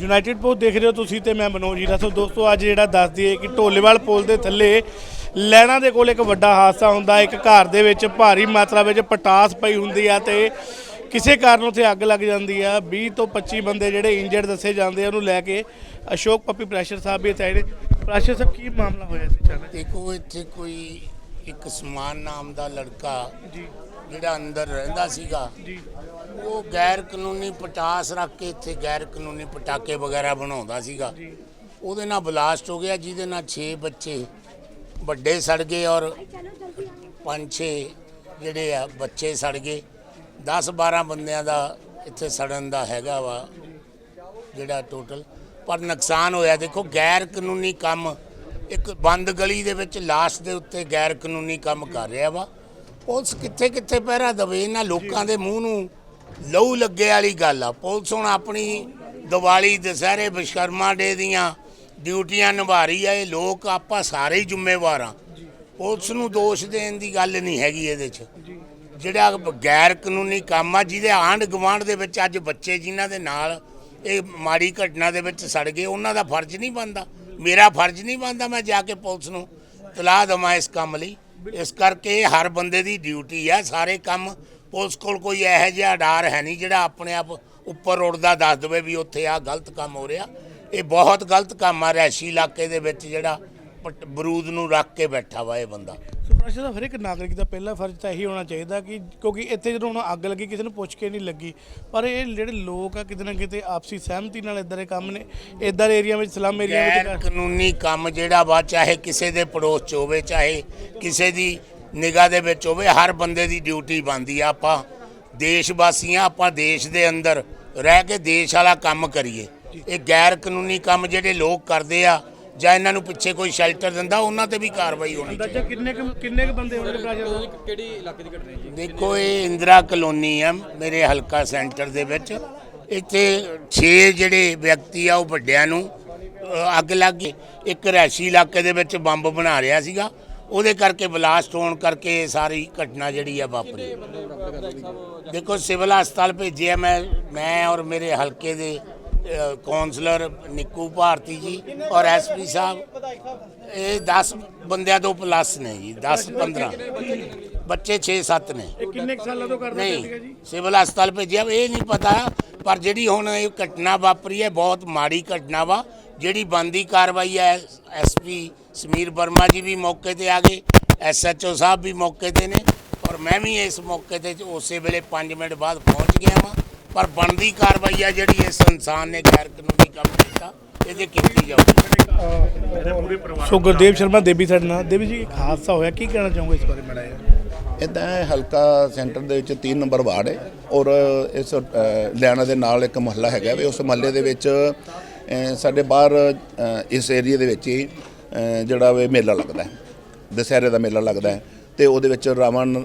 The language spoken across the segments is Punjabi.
ਯੂਨਾਈਟਿਡ ਪੋਸਟ ਦੇਖ ਰਹੇ ਹੋ ਤੁਸੀਂ ਤੇ ਮੈਂ ਮਨੋਜ ਹੀਰਾ। ਸੋ ਦੋਸਤੋ ਅੱਜ ਜਿਹੜਾ ਦੱਸ ਦਈਏ ਕਿ ਢੋਲੇਵਾਲ ਪੁਲ ਦੇ ਥੱਲੇ ਲੈਣਾ ਦੇ ਕੋਲ ਇੱਕ ਵੱਡਾ ਹਾਦਸਾ ਹੁੰਦਾ ਇੱਕ ਘਰ ਦੇ ਵਿੱਚ ਭਾਰੀ ਮਾਤਰਾ ਵਿੱਚ ਪਟਾਸ ਪਈ ਹੁੰਦੀ ਆ ਤੇ ਕਿਸੇ ਕਾਰਨ ਉੱਥੇ ਅੱਗ ਲੱਗ ਜਾਂਦੀ ਆ। 20 ਤੋਂ 25 ਬੰਦੇ ਜਿਹੜੇ ਇੰਜਰਡ ਦੱਸੇ ਜਾਂਦੇ ਆ ਉਹਨੂੰ ਲੈ ਕੇ ਅਸ਼ੋਕ ਪੱਪੀ ਪ੍ਰੈਸ਼ਰ ਸਾਹਿਬ ਵੀ ਇੱਥੇ ਆਏ ਨੇ। ਪ੍ਰੈਸ਼ਰ ਸਾਹਿਬ ਕੀ ਮਾਮਲਾ ਹੋਇਆ ਸੀ ਚਾਨਕ ਦੇਖੋ ਇੱਥੇ ਕੋਈ ਇੱਕ ਸਮਾਨ ਨਾਮ ਦਾ ਲੜਕਾ ਜੀ। ਜਿਹੜਾ ਅੰਦਰ ਰਹਿੰਦਾ ਸੀਗਾ ਉਹ ਗੈਰ ਕਾਨੂੰਨੀ ਪਟਾਸ ਰੱਖ ਕੇ ਇੱਥੇ ਗੈਰ ਕਾਨੂੰਨੀ ਪਟਾਕੇ ਵਗੈਰਾ ਬਣਾਉਂਦਾ ਸੀਗਾ। ਉਹਦੇ ਨਾਲ ਬਲਾਸਟ ਹੋ ਗਿਆ ਜਿਹਦੇ ਨਾਲ 6 ਬੱਚੇ ਵੱਡੇ ਸੜ ਗਏ ਔਰ 5-6 ਜਿਹੜੇ ਆ ਬੱਚੇ ਸੜ ਗਏ। 10-12 ਬੰਦਿਆਂ ਦਾ ਇੱਥੇ ਸੜਨ ਦਾ ਹੈਗਾ ਵਾ ਜਿਹੜਾ ਟੋਟਲ ਪਰ ਨੁਕਸਾਨ ਹੋਇਆ ਦੇਖੋ ਗੈਰ ਕਾਨੂੰਨੀ ਕੰਮ ਇੱਕ ਬੰਦ ਗਲੀ ਦੇ ਵਿੱਚ ਲਾਸ਼ ਦੇ ਉੱਤੇ ਗੈਰ ਕਾਨੂੰਨੀ ਕੰਮ ਕਰ ਰਿਹਾ ਵਾ। ਪੁਲਿਸ ਕਿੱਥੇ ਕਿੱਥੇ ਪਹਿਰਾ ਦਵੇ, ਇਹਨਾਂ ਲੋਕਾਂ ਦੇ ਮੂੰਹ ਨੂੰ ਲਹੂ ਲੱਗੇ ਵਾਲੀ ਗੱਲ ਆ। ਪੁਲਿਸ ਹੁਣ ਆਪਣੀ ਦੀਵਾਲੀ, ਦੁਸਹਿਰੇ ਵਿਸ਼ਕਰਮਾ ਡੇ ਦੀਆਂ ਡਿਊਟੀਆਂ ਨਿਭਾ ਰਹੀ ਆ। ਇਹ ਲੋਕ ਆਪਾਂ ਸਾਰੇ ਹੀ ਜ਼ਿੰਮੇਵਾਰ ਆ। ਪੁਲਿਸ ਨੂੰ ਦੋਸ਼ ਦੇਣ ਦੀ ਗੱਲ ਨਹੀਂ ਹੈਗੀ ਇਹਦੇ 'ਚ। ਜਿਹੜਾ ਗੈਰ ਕਾਨੂੰਨੀ ਕੰਮ ਆ, ਜਿਹਦੇ ਆਂਢ ਗੁਆਂਢ ਦੇ ਵਿੱਚ ਅੱਜ ਬੱਚੇ ਜਿਨ੍ਹਾਂ ਦੇ ਨਾਲ ਇਹ ਮਾੜੀ ਘਟਨਾ ਦੇ ਵਿੱਚ ਸੜ ਗਏ, ਉਹਨਾਂ ਦਾ ਫਰਜ਼ ਨਹੀਂ ਬਣਦਾ। ਮੇਰਾ ਫਰਜ਼ ਨਹੀਂ ਬਣਦਾ ਮੈਂ ਜਾ ਕੇ ਪੁਲਿਸ ਨੂੰ ਤਲਾਹ ਦਵਾਂ ਇਸ ਕੰਮ ਲਈ। ਇਸ ਕਰਕੇ ਹਰ ਬੰਦੇ ਦੀ ਡਿਊਟੀ ਆ, ਸਾਰੇ ਕੰਮ ਪੁਲਿਸ ਕੋਲ ਕੋਈ ਇਹੋ ਜਿਹਾ ਡਾਰ ਹੈ ਨਹੀਂ ਜਿਹੜਾ ਆਪਣੇ ਆਪ ਉੱਪਰ ਉੱਡਦਾ ਦੱਸ ਦੇਵੇ ਵੀ ਉੱਥੇ ਆ ਗਲਤ ਕੰਮ ਹੋ ਰਿਹਾ। ਇਹ ਬਹੁਤ ਗਲਤ ਕੰਮ ਆ ਰੈਸ਼ੀ ਇਲਾਕੇ ਦੇ ਵਿੱਚ ਜਿਹੜਾ ਪਟ- ਬਰੂਦ ਨੂੰ ਰੱਖ ਕੇ ਬੈਠਾ ਵਾ ਇਹ ਬੰਦਾ। ਸੋ ਪ੍ਰੈਸ਼ਰ ਦਾ ਹਰ ਇੱਕ ਨਾਗਰਿਕ ਦਾ ਪਹਿਲਾ ਫਰਜ਼ ਤਾਂ ਇਹੀ ਹੋਣਾ ਚਾਹੀਦਾ ਕਿ ਕਿਉਂਕਿ ਇੱਥੇ ਜਦੋਂ ਹੁਣ ਅੱਗ ਲੱਗੀ ਕਿਸੇ ਨੂੰ ਪੁੱਛ ਕੇ ਨਹੀਂ ਲੱਗੀ। ਪਰ ਇਹ ਜਿਹੜੇ ਲੋਕ ਆ ਕਿਤੇ ਨਾ ਕਿਤੇ ਆਪਸੀ ਸਹਿਮਤੀ ਨਾਲ ਇਦਾਂ ਦੇ ਕੰਮ ਨੇ ਇਦਾਂ ਦੇ ਏਰੀਆ ਵਿੱਚ ਸਲਮ ਏਰੀਆ ਵਿੱਚ ਗੈਰ ਕਰ- ਕਾਨੂੰਨੀ ਕੰਮ ਜਿਹੜਾ ਵਾ ਚਾਹੇ ਕਿਸੇ ਦੇ ਪੜੋਸ ਚ ਹੋਵੇ ਚਾਹੇ ਕਿਸੇ ਦੀ ਨਿਗਾਹ ਦੇ ਵਿੱਚ ਹੋਵੇ ਹਰ ਬੰਦੇ ਦੀ ਡਿਊਟੀ ਬਣਦੀ ਆ। ਆਪਾਂ ਦੇਸ਼ ਵਾਸੀਆਂ ਆਪਾਂ ਦੇਸ਼ ਦੇ ਅੰਦਰ ਰਹਿ ਕੇ ਦੇਸ਼ ਵਾਲਾ ਕੰਮ ਕਰੀਏ। ਇਹ ਗੈਰ ਕਾਨੂੰਨੀ ਕੰਮ ਜਿਹੜੇ ਲੋਕ ਕਰਦੇ ਆ ਜਾਂ ਇਹਨਾਂ ਨੂੰ ਪਿੱਛੇ ਕੋਈ ਸ਼ੈਲਟਰ ਦਿੰਦਾ ਉਹਨਾਂ ਤੇ ਵੀ ਕਾਰਵਾਈ ਹੋਣੀ ਚਾਹੀਦੀ। ਅੰਦਾਜ਼ਾ ਕਿੰਨੇ ਕੁ ਕਿੰਨੇ ਕੁ ਬੰਦੇ ਹੋਣਗੇ ਪ੍ਰੈਸ਼ਰ ਕਿਹੜੀ ਇਲਾਕੇ ਦੀ ਘਟਨਾ ਹੈ ਜੀ? ਦੇਖੋ ਇਹ ਇੰਦਰਾ ਕਲੋਨੀ ਆ ਮੇਰੇ ਹਲਕਾ ਸੈਂਟਰ ਦੇ ਵਿੱਚ। ਇੱਥੇ 6 ਜਿਹੜੇ ਵਿਅਕਤੀ ਆ ਉਹ ਵੱਡਿਆਂ ਨੂੰ ਅੱਗ ਲੱਗ ਗਈ। ਇੱਕ ਰੈਸ਼ੀ ਇਲਾਕੇ ਦੇ ਵਿੱਚ ਬੰਬ ਬਣਾ ਰਿਹਾ ਸੀਗਾ। ਉਹਦੇ ਕਰਕੇ ਬਲਾਸਟ ਹੋਣ ਕਰਕੇ ਇਹ ਸਾਰੀ ਘਟਨਾ ਜਿਹੜੀ ਆ ਵਾਪਰੀ। ਦੇਖੋ ਸਿਵਲ ਹਸਪਤਾਲ ਭੇਜਿਆ ਮੈਂ ਮੈਂ ਔਰ ਮੇਰੇ ਹਲਕੇ ਦੇ ਅ, ਕੌਂਸਲਰ ਨਿੱਕੂ ਭਾਰਤੀ ਜੀ ਔਰ ਐਸਪੀ ਸਾਹਿਬ। ਇਹ 10 ਬੰਦਿਆਂ ਤੋਂ ਪਲੱਸ ਨੇ ਜੀ 10 15 ਬੱਚੇ 6-7 ਨੇ। ਕਿੰਨੇ ਸਾਲਾਂ ਤੋਂ ਕਰਦਾ ਸੀਗਾ ਜੀ? ਸਿਵਲ ਹਸਪਤਾਲ ਭੇਜਿਆ ਇਹ ਨਹੀਂ ਪਤਾ ਪਰ ਜਿਹੜੀ ਹੁਣ ਇਹ ਘਟਨਾ ਵਾਪਰੀ ਹੈ ਬਹੁਤ ਮਾੜੀ ਘਟਨਾ ਵਾ ਜਿਹੜੀ ਬੰਦੀ ਕਾਰਵਾਈ ਹੈ ਐਸਪੀ ਸਮੀਰ ਵਰਮਾ ਜੀ ਵੀ ਮੌਕੇ ਤੇ ਆ ਗਏ ਐਸਐਚਓ ਸਾਹਿਬ ਵੀ ਮੌਕੇ ਤੇ ਨੇ ਔਰ ਮੈਂ ਵੀ ਇਸ ਮੌਕੇ ਤੇ ਉਸੇ ਵੇਲੇ 5 ਮਿੰਟ ਬਾਅਦ ਪਹੁੰਚ ਗਿਆ ਵਾਂ। ਪਰ ਬਣਦੀ ਕਾਰਵਾਈ ਹੈ ਜਿਹੜੀ ਇਸ ਇਨਸਾਨ ਨੇ ਗੈਰ ਕਾਨੂੰਨੀ ਕੰਮ ਕੀਤਾ ਇਹਦੇ ਕੀਤੀ ਜਾਊਗੀ ਸੋ ਗੁਰਦੇਵ ਸ਼ਰਮਾ ਦੇਵੀ ਸਾਡੇ ਨਾਲ। ਦੇਵੀ ਜੀ ਇੱਕ ਹਾਦਸਾ ਹੋਇਆ ਕੀ ਕਹਿਣਾ ਚਾਹੋਗੇ ਇਸ ਬਾਰੇ ਮੜਾ ਇੱਦਾਂ ਹਲਕਾ ਸੈਂਟਰ ਦੇ ਵਿੱਚ 3 ਨੰਬਰ ਵਾਰਡ ਹੈ ਔਰ ਇਸ ਲੁਧਿਆਣਾ ਦੇ ਨਾਲ ਇੱਕ ਮੁਹੱਲਾ ਹੈਗਾ ਵੀ ਉਸ ਮੁਹੱਲੇ ਦੇ ਵਿੱਚ ਸਾਡੇ ਬਾਹਰ ਇਸ ਏਰੀਆ ਦੇ ਵਿੱਚ ਹੀ ਜਿਹੜਾ ਵੇ ਮੇਲਾ ਲੱਗਦਾ ਹੈ ਦੁਸਹਿਰੇ ਦਾ ਮੇਲਾ ਲੱਗਦਾ ਹੈ ਤੇ ਉਹਦੇ ਵਿੱਚ ਰਾਵਣ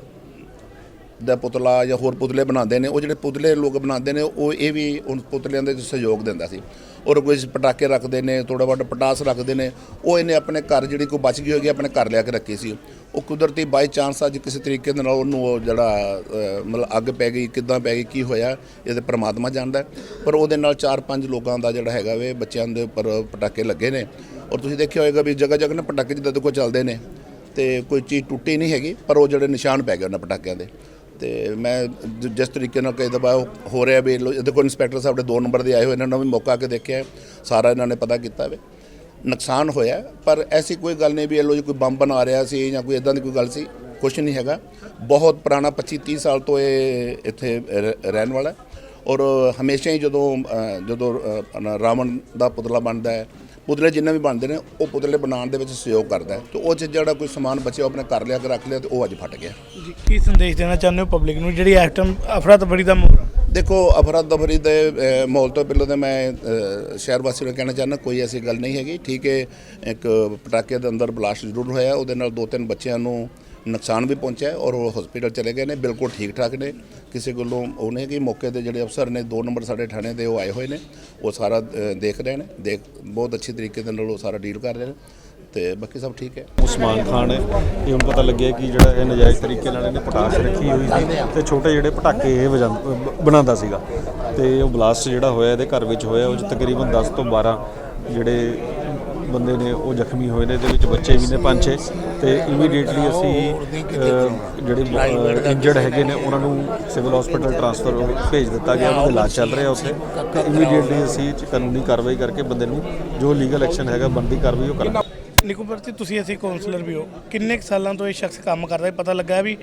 ਦਾ ਪੁਤਲਾ ਜਾਂ ਹੋਰ ਪੁਤਲੇ ਬਣਾਉਂਦੇ ਨੇ, ਉਹ ਜਿਹੜੇ ਪੁਤਲੇ ਲੋਕ ਬਣਾਉਂਦੇ ਨੇ, ਉਹ ਇਹ ਵੀ ਉਨ ਪੁਤਲਿਆਂ ਦੇ ਸਹਿਯੋਗ ਦਿੰਦਾ ਸੀ। ਔਰ ਕੋਈ ਪਟਾਕੇ ਰੱਖਦੇ ਨੇ ਥੋੜਾ ਬਹੁਤ ਪਟਾਸ ਰੱਖਦੇ ਨੇ, ਉਹ ਇਹਨੇ ਆਪਣੇ ਘਰ ਜਿਹੜੀ ਕੋਈ ਬਚ ਗਈ ਹੋਗੀ ਆਪਣੇ ਘਰ ਲਿਆ ਕੇ ਰੱਖੀ ਸੀ। ਉਹ ਕੁਦਰਤੀ ਬਾਈ ਚਾਂਸ ਅੱਜ ਕਿਸੇ ਤਰੀਕੇ ਦੇ ਨਾਲ ਉਹਨੂੰ ਉਹ ਜਿਹੜਾ ਮਤਲਬ ਅੱਗ ਪੈ ਗਈ, ਕਿੱਦਾਂ ਪੈ ਗਈ, ਕੀ ਹੋਇਆ ਇਹ ਤੇ ਪ੍ਰਮਾਤਮਾ ਜਾਣਦਾ ਪਰ ਉਹਦੇ ਨਾਲ 4-5 ਲੋਕਾਂ ਦਾ ਜਿਹੜਾ ਹੈਗਾ ਵੇ, ਬੱਚਿਆਂ ਦੇ ਉੱਪਰ ਪਟਾਕੇ ਲੱਗੇ ਨੇ। ਔਰ ਤੁਸੀਂ ਦੇਖਿਆ ਹੋਵੇਗਾ ਵੀ ਜਗ੍ਹਾ ਜਗ੍ਹਾ ਨਾ ਪਟਾਕੇ ਜਿੱਦਾਂ ਦੇ ਕੋਈ ਚੱਲਦੇ ਨੇ, ਤੇ ਕੋਈ ਚੀਜ਼ ਟੁੱਟੀ ਨਹੀਂ ਹੈਗੀ, ਪਰ ਉਹ ਜਿਹੜੇ ਨਿਸ਼ਾਨ ਪੈ ਗਏ ਉਹਨਾਂ ਪਟਾਕਿਆਂ ਦੇ। ਤੇ ਮੈਂ ਜ- ਜਿਸ ਤਰੀਕੇ ਨਾਲ ਕਈ ਦਫਾ ਹੋ ਰਿਹਾ ਵੀ ਲੋ- ਦੇਖੋ ਇੰਸਪੈਕਟਰ ਸਾਹਿਬ ਦੇ ਦੋ ਨੰਬਰ ਦੇ ਆਏ ਹੋਏ ਇਹਨਾਂ ਨੂੰ ਵੀ ਮੌਕਾ ਆ ਕੇ ਦੇਖਿਆ ਸਾਰਾ ਇਹਨਾਂ ਨੇ ਪਤਾ ਕੀਤਾ ਵੇ। ਨੁਕਸਾਨ ਹੋਇਆ ਪਰ ਐਸੀ ਕੋਈ ਗੱਲ ਨਹੀਂ ਵੀ ਇਹ ਲੋ ਜੀ ਕੋਈ ਬੰਬ ਬਣਾ ਰਿਹਾ ਸੀ ਜਾਂ ਕੋਈ ਇਦਾਂ ਦੀ ਕੋਈ ਗੱਲ ਸੀ ਕੁਛ ਨਹੀਂ ਹੈਗਾ। ਬਹੁਤ ਪੁਰਾਣਾ 25 30 ਸਾਲ ਤੋਂ ਇਹ ਇੱਥੇ ਰ- ਰਹਿਣ ਵਾਲਾ ਹੈ। ਔਰ ਹਮੇਸ਼ਾ ਹੀ ਜਦੋਂ ਅ, ਜਦੋਂ ਅ, ਆਪਣਾ ਰਾਵਣ ਦਾ ਪੁਤਲਾ ਬਣਦਾ ਹੈ ਪੁਤਲੇ ਜਿੰਨੇ ਵੀ ਬਣਦੇ ਨੇ ਉਹ ਪੁਤਲੇ ਬਣਾਉਣ ਦੇ ਵਿੱਚ ਸਹਿਯੋਗ ਕਰਦਾ ਤੇ ਉਹ 'ਚ ਜਿਹੜਾ ਕੋਈ ਸਮਾਨ ਬਚਿਆ ਉਹ ਆਪਣੇ ਘਰ ਲਿਆ ਕੇ ਰੱਖ ਲਿਆ ਤੇ ਉਹ ਅੱਜ ਫਟ ਗਿਆ। ਜੀ ਕੀ ਸੰਦੇਸ਼ ਦੇਣਾ ਚਾਹੁੰਦੇ ਹੋ ਪਬਲਿਕ ਨੂੰ? ਜਿਹੜੀ ਟਾਈਮ ਅਫਰਾ ਤਫਰੀ ਦਾ ਮਾਹੌਲ ਆ। ਦੇਖੋ ਅਫਰਾ ਦਫਰੀ ਦੇ ਮਾਹੌਲ ਤੋਂ ਪਹਿਲਾਂ ਤਾਂ ਮੈਂ ਸ਼ਹਿਰ ਵਾਸੀਆਂ ਨੂੰ ਕਹਿਣਾ ਚਾਹੁੰਦਾ ਕੋਈ ਐਸੀ ਗੱਲ ਨਹੀਂ ਹੈਗੀ। ਠੀਕ ਹੈ ਇੱਕ ਪਟਾਕੇ ਦੇ ਅੰਦਰ ਬਲਾਸਟ ਜ਼ਰੂਰ ਹੋਇਆ ਉਹਦੇ ਨਾਲ ਦੋ ਤਿੰਨ ਬੱਚਿਆਂ ਨੂੰ ਨੁਕਸਾਨ ਵੀ ਪਹੁੰਚਿਆ ਔਰ ਉਹ ਹਸਪੀਟਲ ਚਲੇ ਗਏ ਨੇ, ਬਿਲਕੁਲ ਠੀਕ ਠਾਕ ਨੇ। ਕਿਸੇ ਕੋਲੋਂ ਉਹਨੇ ਕਿ ਮੌਕੇ ਤੇ ਜਿਹੜੇ ਅਫਸਰ ਨੇ, ਦੋ ਨੰਬਰ ਸਾਡੇ ਥਾਣੇ ਦੇ ਉਹ ਆਏ ਹੋਏ ਨੇ, ਉਹ ਸਾਰਾ ਦੇਖ ਰਹੇ ਨੇ, ਦੇਖ, ਬਹੁਤ ਅੱਛੇ ਤਰੀਕੇ ਦੇ ਨਾਲ ਉਹ ਸਾਰਾ ਡੀਲ ਕਰ ਰਹੇ ਨੇ ਤੇ ਬਾਕੀ ਸਭ ਠੀਕ ਹੈ। ਉਸਮਾਨ ਖਾਨ ਹੈ ਇਹ ਹੁਣ ਪਤਾ ਲੱਗਿਆ ਕਿ ਜਿਹੜਾ ਇਹ ਨਜਾਇਜ਼ ਤਰੀਕੇ ਨਾਲ ਇਹਨੇ ਪਟਾਸ਼ ਰੱਖੀ ਹੋਈ ਸੀ ਤੇ ਛੋਟੇ ਜਿਹੜੇ ਪਟਾਕੇ ਇਹ ਵਜਾਂ- ਬਣਾਉਂਦਾ ਸੀਗਾ ਤੇ ਉਹ ਬਲਾਸਟ ਜਿਹੜਾ ਹੋਇਆ, ਇਹਦੇ ਘਰ ਵਿੱਚ ਹੋਇਆ, ਉਹ ਤਕਰੀਬਨ 10 ਤੋਂ 12 ਜਿਹੜੇ ਬੰਦੇ ਨੇ ਉਹ ਜ਼ਖਮੀ ਹੋਏ ਨੇ, ਇਹਦੇ ਵਿੱਚ ਬੱਚੇ ਵੀ ਨੇ ਪੰਜ ਛੇ ਤੇ ਇਮੀਡੀਏਟਲੀ ਅਸੀਂ ਜਿਹੜੇ ਇੰਜਰਡ ਹੈਗੇ ਨੇ, ਉਹਨਾਂ ਨੂੰ ਸਿਵਲ ਹਸਪੀਟਲ ਟ੍ਰਾਂਸਫਰ ਭੇਜ ਦਿੱਤਾ ਗਿਆ, ਉਹਨਾਂ ਦਾ ਇਲਾਜ ਚੱਲ ਰਿਹਾ ਉੱਥੇ। ਤੇ ਇਮੀਡੀਏਟਲੀ ਅਸੀਂ ਕਾਨੂੰਨੀ ਕਾਰਵਾਈ ਕਰਕੇ ਬੰਦੇ ਨੂੰ ਜੋ ਲੀਗਲ ਐਕਸ਼ਨ ਹੈਗਾ, ਬਣਦੀ ਕਾਰਵਾਈ ਉਹ ਕਰਾਂਗੇ। ਨਿਕੂ ਭਰਤੀ ਤੁਸੀਂ ਅਸੀਂ ਕਾਉਂਸਲਰ ਵੀ ਹੋ। ਕਿੰਨੇ ਕੁ ਸਾਲਾਂ ਤੋਂ ਇਹ ਸ਼ਖਸ ਕੰਮ ਕਰਦਾ ਹੈ? ਪਤਾ ਲੱਗਾ ਵੀ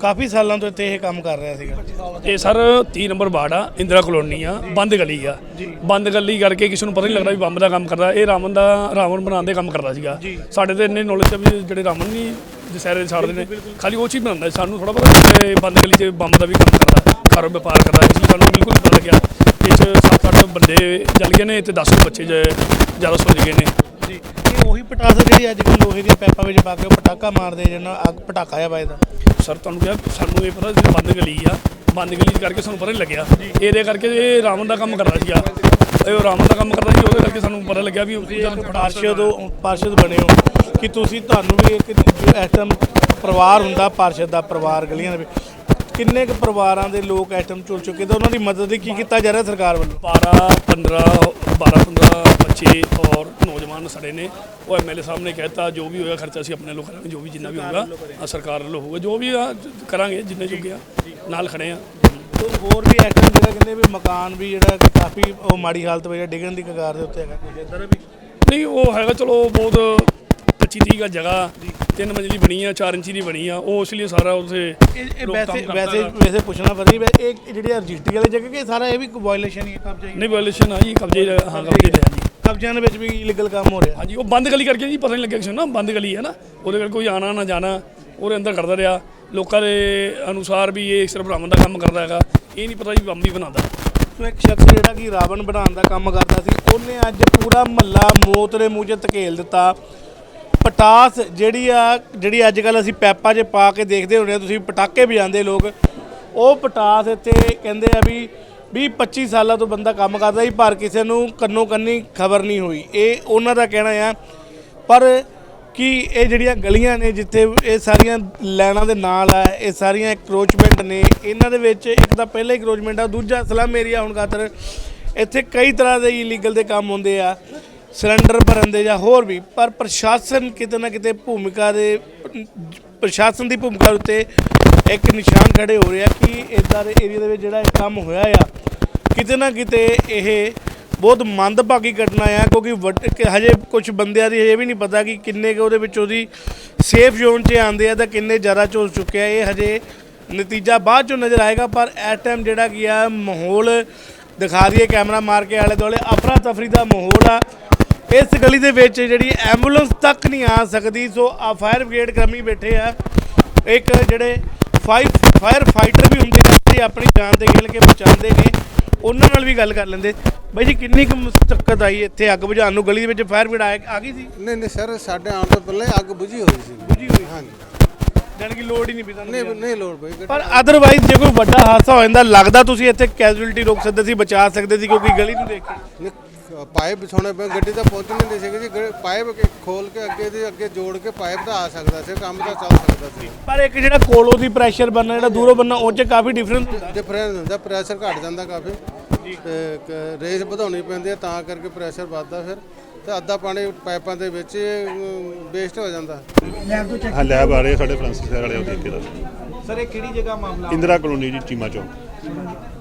ਕਾਫੀ ਸਾਲਾਂ ਤੋਂ ਇੱਥੇ ਇਹ ਕੰਮ ਕਰ ਰਿਹਾ ਸੀਗਾ। ਇਹ ਸਰ 30 ਨੰਬਰ ਵਾਰਡ ਆ ਇੰਦਰਾ ਕਲੋਨੀ ਆ ਬੰਦ ਗਲੀ ਆ। ਬੰਦ ਗਲੀ ਕਰਕੇ ਕਿਸੇ ਨੂੰ ਪਤਾ ਨਹੀਂ ਲੱਗਦਾ ਵੀ ਬੰਬ ਦਾ ਕੰਮ ਕਰਦਾ ਇਹ ਰਾਵਣ ਦਾ ਰਾਵਣ ਬਣਾਉਣ ਦੇ ਕੰਮ ਕਰਦਾ ਸੀਗਾ। ਸਾਡੇ ਤੇ ਇੰਨੇ ਨੌਲੇਜ ਵੀ ਜਿਹੜੇ ਰਾਵਣ ਨਹੀਂ ਦਸਹਿਰੇ ਦੇ ਛੱਡਦੇ ਨੇ ਖਾਲੀ ਉਹ ਚੀਜ਼ ਬਣਾਉਂਦਾ। ਸਾਨੂੰ ਥੋੜਾ ਪਤਾ ਬੰਦ ਗਲੀ 'ਚ ਬੰਬ ਦਾ ਵੀ ਕੰਮ ਕਰਦਾ ਕਾਰੋ ਵਪਾਰ ਕਰਦਾ ਇਸ ਲਈ ਸਾਨੂੰ ਬਿਲਕੁਲ ਪਤਾ ਲੱਗਿਆ। ਇਹ 'ਚ ਸੱਤ ਅੱਠ ਬੰਦੇ ਜਲ ਗਏ ਨੇ ਤੇ 10 ਬੱਚੇ ਜ਼ਿਆਦਾ ਸੁੱਜ ਗਏ ਨੇ। ਜੀ ਇਹ ਉਹੀ ਪਟਾਸ ਆ ਜਿਹੜੀ ਅੱਜ ਕੱਲ੍ਹ ਲੋਹੇ ਦੀਆਂ ਪੈਪਾਂ ਵਿੱਚ ਪਾ ਕੇ ਪਟਾਕਾ ਮਾਰਦੇ ਜਿਹਨਾਂ ਅੱਗ ਪਟਾਕਾ ਆ ਵੱਜਦਾ ਸਰ ਤੁਹਾਨੂੰ ਕਿਹਾ ਸਾਨੂੰ ਇਹ ਪਤਾ ਸੀ ਬੰਦ ਗਲੀ ਆ। ਬੰਦ ਗਲੀ ਕਰਕੇ ਸਾਨੂੰ ਪਤਾ ਨਹੀਂ ਲੱਗਿਆ। ਇਹਦੇ ਕਰਕੇ ਇਹ ਰਾਵਣ ਦਾ ਕੰਮ ਕਰਦਾ ਸੀਗਾ। ਇਹ ਰਾਵਣ ਦਾ ਕੰਮ ਕਰਦਾ ਸੀ ਉਹਦੇ ਕਰਕੇ ਸਾਨੂੰ ਪਤਾ ਲੱਗਿਆ ਵੀ ਜਦ ਪਾਰਸ਼ਦ ਪਾਰਸ਼ਦ ਬਣੇ ਹੋ ਕਿ ਤੁਸੀਂ ਤੁਹਾਨੂੰ ਵੀ ਇੱਕ ਇਸ ਟਾਈਮ ਪਰਿਵਾਰ ਹੁੰਦਾ ਪਾਰਸ਼ਦ ਦਾ ਪਰਿਵਾਰ ਗਲੀਆਂ ਦੇ ਵਿੱਚ। ਕਿੰਨੇ ਕੁ ਪਰਿਵਾਰਾਂ ਦੇ ਲੋਕ ਟਾਈਮ ਚੁਲ ਚੁੱਕੇ ਤੇ ਉਹਨਾਂ ਦੀ ਮਦਦ ਲਈ ਕੀ ਕੀਤਾ ਜਾ ਰਿਹਾ ਸਰਕਾਰ ਵੱਲੋਂ? 12 15 12 15 ਬੱਚੇ ਔਰ ਨੌਜਵਾਨ ਸੜੇ ਨੇ। ਉਹ ਐਮਐਲਏ ਸਾਹਿਬ ਨੇ ਕਹਿਤਾ ਜੋ ਵੀ ਹੋਏਗਾ ਖਰਚਾ ਅਸੀਂ ਆਪਣੇ ਵੱਲੋਂ ਕਰਾਂਗੇ ਜੋ ਵੀ ਜਿੰਨਾ ਵੀ ਹੋਊਗਾ ਆਹ ਸਰਕਾਰ ਵੱਲੋਂ ਹੋਊਗਾ। ਜੋ ਵੀ ਆ, ਕਰਾਂਗੇ ਜਿੰਨੇ ਜੋਗੇ ਆ ਨਾਲ ਖੜੇ ਆ। ਤੇ ਹੋਰ ਵੀ ਟਾਈਮ ਜਿਹੜਾ ਕਹਿੰਦੇ ਵੀ ਮਕਾਨ ਵੀ ਜਿਹੜਾ ਕਿ ਕਾਫੀ ਉਹ ਮਾੜੀ ਹਾਲਤ ਵਿੱਚ ਹੈ, ਡਿੱਗਣ ਦੀ ਕਗਾਰ ਦੇ ਉੱਤੇ ਹੈਗਾ। ਕੁਝ ਇੱਧਰ ਵੀ ਨਹੀਂ ਉਹ ਹੈਗਾ ਚਲੋ ਬਹੁਤ 25 30 ਗਾ ਜਗ੍ਹਾ। ਤਿੰਨ ਮੰਜ਼ਲੀ ਬਣੀ ਆ 4 ਇੰਚੀ ਦੀ ਬਣੀ ਆ। ਉਹ ਇਸ ਲਈ ਸਾਰਾ ਉਸੇ ਇਹ ਵੈਸੇ ਵੈਸੇ ਵੈਸੇ ਪੁੱਛਣਾ ਫਰੀ ਇਹ ਜਿਹੜੀ ਰਜਿਸਟਰੀ ਵਾਲੀ ਜਗ੍ਹਾ ਕਿ ਸਾਰਾ ਇਹ ਵੀ ਵਾਇਲੇਸ਼ਨ ਹੀ ਹੈ ਕਬਜ਼ਾ ਹੀ ਨਹੀਂ ਵਾਇਲੇਸ਼ਨ ਆ ਜੀ ਕਬਜ਼ੇ ਦਾ- ਹਾਂ ਕਬਜ਼ੇ ਦੇ ਆ ਜੀ ਕਬਜ਼ਿਆਂ ਦੇ ਵਿੱਚ ਵੀ ਇਲੀਗਲ ਕੰਮ ਹੋ ਰਿਹਾ। ਹਾਂਜੀ ਉਹ ਬੰਦ ਗਲੀ ਕਰਕੇ ਜੀ ਪਤਾ ਨਹੀਂ ਲੱਗਿਆ ਕਿਸੇ ਨੂੰ ਨਾ ਬੰਦ ਗਲੀ ਹੈ ਨਾ। ਉਹਦੇ ਕਰਕੇ ਕੋਈ ਆਣਾ ਨਾ ਜਾਣਾ ਉਹਦੇ ਅੰਦਰ ਕਰਦਾ ਰਿਹਾ। ਲੋਕਾਂ ਦੇ ਅਨੁਸਾਰ ਵੀ ਇਹ ਸਿਰਫ ਰਾਵਣ ਦਾ ਕੰਮ ਕਰਦਾ ਹੈਗਾ। ਇਹ ਨਹੀਂ ਪਤਾ ਜੀ ਬੰਬ ਵੀ ਬਣਾਉਂਦਾ। ਸੋ ਇੱਕ ਸ਼ਖਸ ਜਿਹੜਾ ਕਿ ਰਾਵਣ ਬਣਾਉਣ ਦਾ ਕੰਮ ਕਰਦਾ ਸੀ ਉਹਨੇ ਅੱਜ ਪੂਰਾ ਮਹੱਲਾ ਮੌਤ ਦੇ ਮੂੰਹ 'ਚ ਧਕੇਲ ਦਿੱਤਾ। ਪਟਾਸ ਜਿਹੜੀ ਆ, ਜਿਹੜੀ ਅੱਜ ਕੱਲ ਅਸੀਂ ਪੈਪਾਂ 'ਚ ਪਾ ਕੇ ਦੇਖਦੇ ਹੁੰਦੇ ਆ, ਤੁਸੀਂ ਪਟਾਕੇ ਵਜਾਉਂਦੇ ਲੋਕ, ਉਹ ਪਟਾਸ ਇੱਥੇ ਕਹਿੰਦੇ ਆ ਵੀ 20 25 ਸਾਲਾਂ ਤੋਂ ਬੰਦਾ ਕੰਮ ਕਰਦਾ ਸੀ, ਪਰ ਕਿਸੇ ਨੂੰ ਕੰਨੋ ਕੰਨੀ ਖਬਰ ਨਹੀਂ ਹੋਈ। ਇਹ ਉਹਨਾਂ ਦਾ ਕਹਿਣਾ ਆ। ਪਰ ਕਿ ਇਹ ਜਿਹੜੀਆਂ ਗਲੀਆਂ ਨੇ ਜਿੱਥੇ ਇਹ ਸਾਰੀਆਂ ਲਾਈਨਾਂ ਦੇ ਨਾਲ ਆ, ਇਹ ਸਾਰੀਆਂ ਐਕਰੋਚਮੈਂਟ ਨੇ, ਇਹਨਾਂ ਦੇ ਵਿੱਚ ਇੱਕ ਤਾਂ ਪਹਿਲਾ ਐਕਰੋਚਮੈਂਟ ਆ, ਦੂਜਾ ਸਲਮ ਏਰੀਆ ਹੁਣ ਖਾਤਰ ਇੱਥੇ ਕਈ ਤਰ੍ਹਾਂ ਦੇ ਇਲੀਗਲ ਦੇ ਕੰਮ ਹੁੰਦੇ ਆ। ਸਿਲੰਡਰ ਭਰਨ ਦੇ ਜਾਂ ਹੋਰ ਵੀ, ਪਰ ਪ੍ਰਸ਼ਾਸਨ ਕਿਤੇ ਨਾ ਕਿਤੇ ਭੂਮਿਕਾ ਦੇ, ਪ੍ਰਸ਼ਾਸਨ ਦੀ ਭੂਮਿਕਾ ਉੱਤੇ ਇੱਕ ਨਿਸ਼ਾਨ ਖੜੇ ਹੋ ਰਿਹਾ ਕਿ ਇਦਾਂ ਦੇ ਏਰੀਆ ਦੇ ਵਿੱਚ ਜਿਹੜਾ ਇਹ ਕੰਮ ਹੋਇਆ ਆ, ਕਿਤੇ ਨਾ ਕਿਤੇ ਇਹ ਬਹੁਤ ਮੰਦਭਾਗੀ ਘਟਨਾ ਆ, ਕਿਉਂਕਿ ਵੱਡ- ਹਜੇ ਕੁਝ ਬੰਦਿਆਂ ਦੀ ਇਹ ਵੀ ਨਹੀਂ ਪਤਾ ਕਿ ਕਿੰਨੇ ਕੁ ਉਹਦੇ ਵਿੱਚ ਉਹਦੀ ਸੇਫ ਜ਼ੋਨ 'ਚ ਆਉਂਦੇ ਆ ਤਾਂ ਕਿੰਨੇ ਜ਼ਿਆਦਾ ਝੁਲ ਚੁੱਕਿਆ ਇਹ ਹਜੇ ਨਤੀਜਾ ਬਾਅਦ 'ਚੋਂ ਨਜ਼ਰ ਆਏਗਾ, ਪਰ ਇਸ ਟਾਈਮ ਜਿਹੜਾ ਕੀ ਆ, ਮਾਹੌਲ ਦਿਖਾ ਦਈਏ ਕੈਮਰਾ ਮਾਰ ਕੇ ਆਲੇ ਦੁਆਲੇ ਅਫਰਾ ਤਫਰੀ ਦਾ ਮਾਹੌਲ ਆ। ਇਸ ਗਲੀ ਦੇ ਵਿੱਚ ਜਿਹੜੀ ਐਂਬੂਲੈਂਸ ਤੱਕ ਨਹੀਂ ਆ ਸਕਦੀ ਸੋ ਆ ਫਾਇਰ ਬ੍ਰਿਗੇਡ ਕਰਮੀ ਬੈਠੇ ਆ। ਇੱਕ ਜਿਹੜੇ ਫਾਈਵ ਫਾਇਰ ਫਾਈਟਰ ਵੀ ਹੁੰਦੇ ਨੇ ਜਿਹੜੇ ਆਪਣੀ ਜਾਨ ਤੇ ਖੇਲ ਕੇ ਬਚਾਉਂਦੇ ਨੇ ਉਹਨਾਂ ਨਾਲ ਵੀ ਗੱਲ ਕਰ ਲੈਂਦੇ। ਬਾਈ ਜੀ ਕਿੰਨੀ ਕੁ ਮੁਸ਼ਕਲ ਆਈ ਇੱਥੇ ਅੱਗ ਬੁਝਾਉਣ ਨੂੰ? ਗਲੀ ਦੇ ਵਿੱਚ ਫਾਇਰ ਬ੍ਰਿਗੇਡ ਆ ਗਈ ਸੀ? ਨਹੀਂ ਨਹੀਂ ਸਰ ਸਾਡੇ ਆਉਣ ਤੋਂ ਪਹਿਲਾਂ ਅੱਗ ਬੁਝੀ ਹੋਈ ਸੀ। ਬੁਝੀ ਹੋਈ ਹਾਂਜੀ। ਜਾਣੀ ਕਿ ਲੋੜ ਹੀ ਨਹੀਂ ਪਈ ਤੁਹਾਨੂੰ ਨਹੀਂ ਨਹੀਂ ਲੋੜ ਪਈ। ਪਰ ਅਦਰਵਾਈਜ਼ ਜੇ ਕੋਈ ਵੱਡਾ ਹਾਦਸਾ ਹੋ ਜਾਂਦਾ ਲੱਗਦਾ ਤੁਸੀਂ ਇੱਥੇ ਕੈਜੂਅਲਟੀ ਰੋਕ ਸਕਦੇ ਸੀ ਬਚਾ ਸਕਦੇ ਸੀ ਕਿਉਂਕਿ ਗਲੀ ਨੂੰ ਦੇਖ ਕੇ। ਪਾਈਪ ਵਿਛਾਉਣੇ ਪਏ ਗੱਡੀ ਤਾਂ ਪਹੁੰਚ ਨਹੀਂ ਹੁੰਦੀ ਸੀਗੀ ਜੀ। ਗ- ਪਾਈਪ ਕੇ- ਖੋਲ ਕੇ ਅੱਗੇ ਦੇ ਅੱਗੇ ਜੋੜ ਕੇ ਪਾਈਪ ਤਾਂ ਆ ਸਕਦਾ ਸੀ ਕੰਮ ਤਾਂ ਚੱਲ ਸਕਦਾ ਸੀ। ਪਰ ਇੱਕ ਜਿਹੜਾ ਕੋਲੋਂ ਦੀ ਪ੍ਰੈਸ਼ਰ ਬੰਨਾ ਜਿਹੜਾ ਦੂਰੋਂ ਬੰਨਾ ਉਹ 'ਚ ਕਾਫੀ ਡਿਫਰੈਂਸ ਹੁੰਦਾ। ਡਿਫਰੈਂਸ ਹੁੰਦਾ ਪ੍ਰੈਸ਼ਰ ਘਟ ਜਾਂਦਾ ਕਾਫੀ। ਤੇ ਕ- ਰੇਸ ਵਧਾਉਣੀ ਪੈਂਦੀ ਹੈ ਤਾਂ ਕਰਕੇ ਪ੍ਰੈਸ਼ਰ ਵੱਧਦਾ ਫਿਰ। ਤੇ ਅੱਧਾ ਪਾਣੀ ਪਾਈਪਾਂ ਦੇ ਵਿੱਚ ਵੇਸਟ ਹੋ ਜਾਂਦਾ। ਹਾਂ ਲੈਬ ਆ ਰਹੇ ਆ ਸਾਡੇ ਫਰਾਂਸਿਸ ਵਾਲੇ ਉਹ ਦੇਖ ਕੇ ਦੱਸ ਸਰ ਇਹ ਕਿਹੜੀ ਜਗ੍ਹਾ ਮਾਮਲਾ? ਇੰਦਰਾ ਕਲੋਨੀ ਜੀ ਚੀਮਾ ਚੌਂਕ।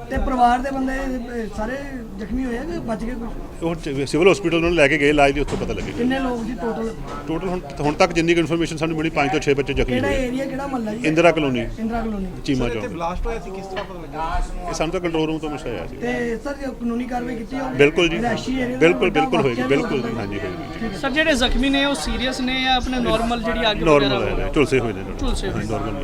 ਤੇ ਪਰਿਵਾਰ ਦੇ ਬੰਦੇ ਅਹ, ਸਾਰੇ ਜ਼ਖਮੀ ਹੋਏ ਆ ਕਿ ਬਚ ਗਏ ਕੁਝ ਉਹ ਚ- ਸਿਵਲ ਹਸਪੀਟਲ ਨੂੰ ਲੈ ਕੇ ਗਏ ਇਲਾਜ ਦੀ ਉੱਥੋਂ ਪਤਾ ਲੱਗੇਗਾ ਕਿੰਨੇ ਲੋਕ ਜੀ ਟੋਟਲ ਟੋਟਲ ਹੁਣ ਹੁਣ ਤੱਕ ਜਿੰਨੀ ਕੁ ਇਨਫੋਰਮੇਸ਼ਨ ਸਾਨੂੰ ਮਿਲੀ 5 ਤੋਂ 6 ਬੱਚੇ ਜ਼ਖਮੀ ਕਿਹੜਾ ਹੋਏ। ਏਰੀਆ ਕਿਹੜਾ ਮਹੱਲਾ ਜੀ? Indira colony. Indira colony. Cheema Chowk. Blast ਹੋਇਆ ਸੀ ਕਿਸ ਤਰ੍ਹਾਂ ਪਤਾ ਲੱਗਾ ਇਹ ਸਾਨੂੰ ਤਾਂ ਕੰਟਰੋਲ ਰੂਮ ਤੋਂ ਮੈਸੇਜ ਆਇਆ ਸੀ। ਤੇ ਸਰ ਜੇ ਕਾਨੂੰਨੀ ਕਾਰਵਾਈ ਕੀਤੀ ਹੋਵੇ ਬਿਲਕੁਲ ਜੀ। ਬਿਲਕੁਲ ਬਿਲਕੁਲ ਹੋਏਗੀ ਬਿਲਕੁਲ ਹੋ ਜੀ ਹਾਂਜੀ ਹੋਏਗੀ ਸਰ ਜਿਹੜੇ ਜ਼ਖਮੀ ਨੇ ਉਹ ਸੀਰੀਅਸ ਨੇ ਜਾਂ ਆਪਣੇ ਨਾਰਮਲ ਜਿਹੜੀ ਅੱਗ ਨਾਰਮਲ ਵਗੈਰਾ ਹੈ ਝੁਲਸੇ ਹੋਏ ਨੇ ਝੁਲਸੇ ਹੋਏ। ਨਾਰਮਲ